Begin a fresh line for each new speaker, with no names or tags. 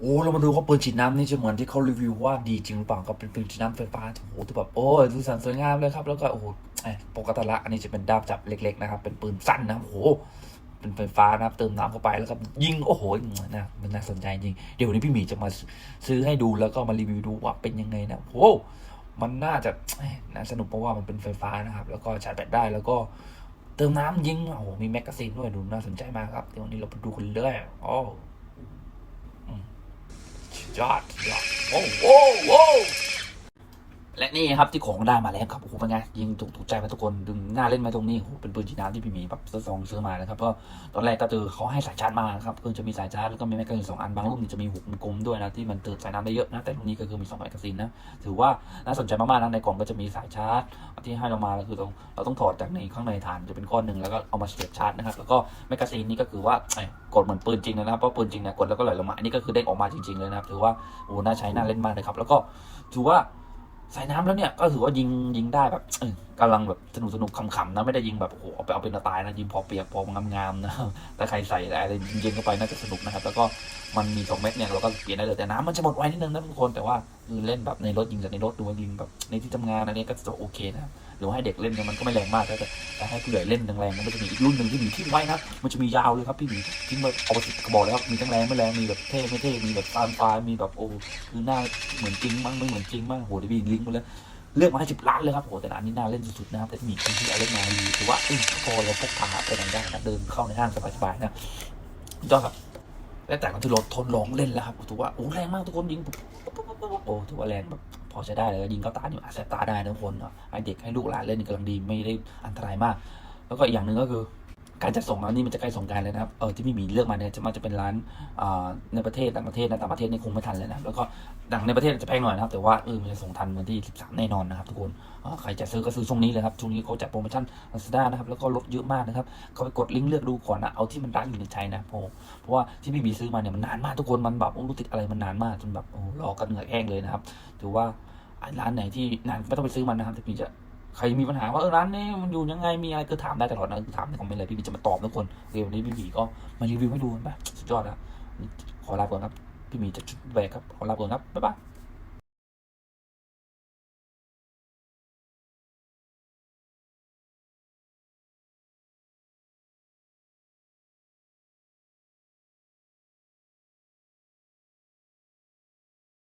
โอ้เรามาดูว่าปืนฉีดน้ำนี่จะเหมือนที่เขารีวิวว่าดีจริงหรือเปล่าก็เป็นปืนฉีดน้ำไฟฟ้าโอ้โหที่แบบโอ้ยดูสันสวยงามเลยครับ แล้วก็โอ้โหไอ้ปกติละอันนี้จะเป็นดาบจับเล็ก ๆ นะครับ เป็นปืนสั้นนะครับโอ้โหเป็นไฟฟ้านะครับ เติมน้ำเข้าไปแล้วก็ยิงโอ้โหนะมันน่าสนใจจริง เดี๋ยวนี้พี่หมีจะมาซื้อให้ดูแล้วก็มารีวิวดูว่าเป็นยังไงนะโอ้โหมันน่าจะน่าสนุกเพราะว่ามันเป็นไฟฟ้านะครับ แล้วก็ชาร์จแบตได้แล้วก็เติมน้ำยิงโอ้โหมีแมกกาซีนด้วยดูน่าสนใจมากครับเดี๋ยววันนี้เราไปดูกันเลยโอ้อืม สุดยอด และนี่ครับที่ของได้มาแล้วครับโอ้โหเป็นไงยิงถูกถูกใจมาทุกคนดึงหน้าเล่นมาตรงนี้โอ้โหเป็นปืนฉีดน้ำที่พี่หมีแบบซื้อซองซื้อมานะครับก็ตอนแรกก็เจอเขาให้สายชาร์จมาครับคือจะมีสายชาร์จแล้วก็มีแมกกาซีนสองอันบางรุ่นจะมีหุกกลมด้วยนะที่มันเติมสายน้ำได้เยอะนะแต่รุ่นนี้ก็คือมีสองแมกกาซีนนะถือว่าน่าสนใจมากๆนะในกล่องก็จะมีสายชาร์จที่ให้เรามาก็คือต้องเราต้องถอดจากในข้างในฐานจะเป็นก้อนหนึ่งแล้วก็เอามาเสียบชาร์จนะครับแล้วก็แมกกาซีนนี่ก็คือว่ากดเหมือนปืนจริงนะครับเพราะปืนจริงเนี่ยกดแล้วก็ไหลลงมาอันนี้ก็คือเด้งออกมาจริงๆเลยนะครับถือว่าโอ้น่าใช้น่าเล่นมากเลยครับแล้วก็ถือว่า ใส่น้ำแล้วเนี่ย ก็ถือว่ายิงยิงได้แบบ กำลังแบบสนุกสนุกขำๆนะไม่ได้ยิงแบบโอ้โหเอาไปเอาเป็นตายนะยิงพอเปียกพองามๆนะแต่ใครใส่อะไรเยิงเข้าไปน่าจะสนุกนะครับแล้วก็มันมีสองเม็ดเนี่ยเราก็เปลี่ยนได้เลยแต่น้ำมันจะหมดไวนิดนึงนะทุกคนแต่ว่าเล่นแบบในรถยิงจากในรถดูยิงแบบในที่ทำงานอันนี้ก็จะโอเคนะหรือให้เด็กเล่นเนี่ยมันก็ไม่แรงมากแต่แต่ให้ผู้ใหญ่เล่นแรงๆมันจะมีอีกรุ่นหนึ่งที่มีทิ้งไว้นะมันจะมียาวเลยครับพี่หมีทิ้งแบบเอาไปสิบกระบอกเลยครับมีทั้งแรงไม่แรงมีแบบเท่ไม่เท่มีแบบฟานฟามีแบบโอ้คือหน้าเหมือนจริงบ้างไม่เหมือนจริงบ้างโหเดี๋ยวพี่ลิงก์มาเลย เลือกมาให้สิบล้านเลยครับโหแต่อันนี้น่าเล่นสุดๆนะครับแต่มีคนที่เอาเล่นมาดีถือว่าเอ้ยพอเราพกพาไปไหนได้นะเดินเข้าในห้างสบายๆนะยอดครับและแต่ก็ที่รถทนลองเล่นแล้วครับถือว่าโอ้แรงมากทุกคนยิงโอ้ถือว่าแรงแบบพอใช้ได้เลยยิงเข้าตาอยู่อาจจะตาได้นะทุกคนเนาะให้เด็กให้ลูกหลานเล่นกำลังดีไม่ได้อันตรายมาก แล้วก็อีกอย่างหนึ่งก็คือ การจัดส่งแล้วนี่มันจะใกล้สงการเลยนะครับเออที่พี่มีเลือกมาเนี่ยจะมันจะเป็นร้านในประเทศต่างประเทศนะต่างประเทศนี่คงไม่ทันเลยนะแล้วก็ดังในประเทศจะแพงหน่อยนะครับแต่ว่าเออมันจะส่งทันวันที่ 13 แน่นอนนะครับทุกคนใครจะซื้อก็ซื้อช่วงนี้เลยครับช่วงนี้เขาจัดโปรโมชั่น Lazada นะครับแล้วก็ลดเยอะมากนะครับเขาไปกดลิงก์เลือกดูก่อนนะเอาที่มันร้านอยู่ในใจนะเพราะเพราะว่าที่พี่มีซื้อมาเนี่ยมันนานมากทุกคนมันแบบรู้ติดอะไรมันนานมากจนแบบโอ้รอกันเหงื่อแห้งเลยนะครับถือว่าร้านไหนที่นานไม่ต้องไปซื้อมันนะครับแต่พี่จะ ใครมีปัญหาว่าเออร้านนี้มันอยู่ยังไงมีอะไรก็ถามได้ตลอดนะคือถามในคอมเมนต์เลยพี่บีจะมาตอบทุกคนเดี๋ยววันนี้พี่บีก็มารีวิวให้ดูกันไปสุดยอดนะขอลาก่อนครับพี่บีจะชุดแบกครับขอลาก่อนครับบ๊ายบาย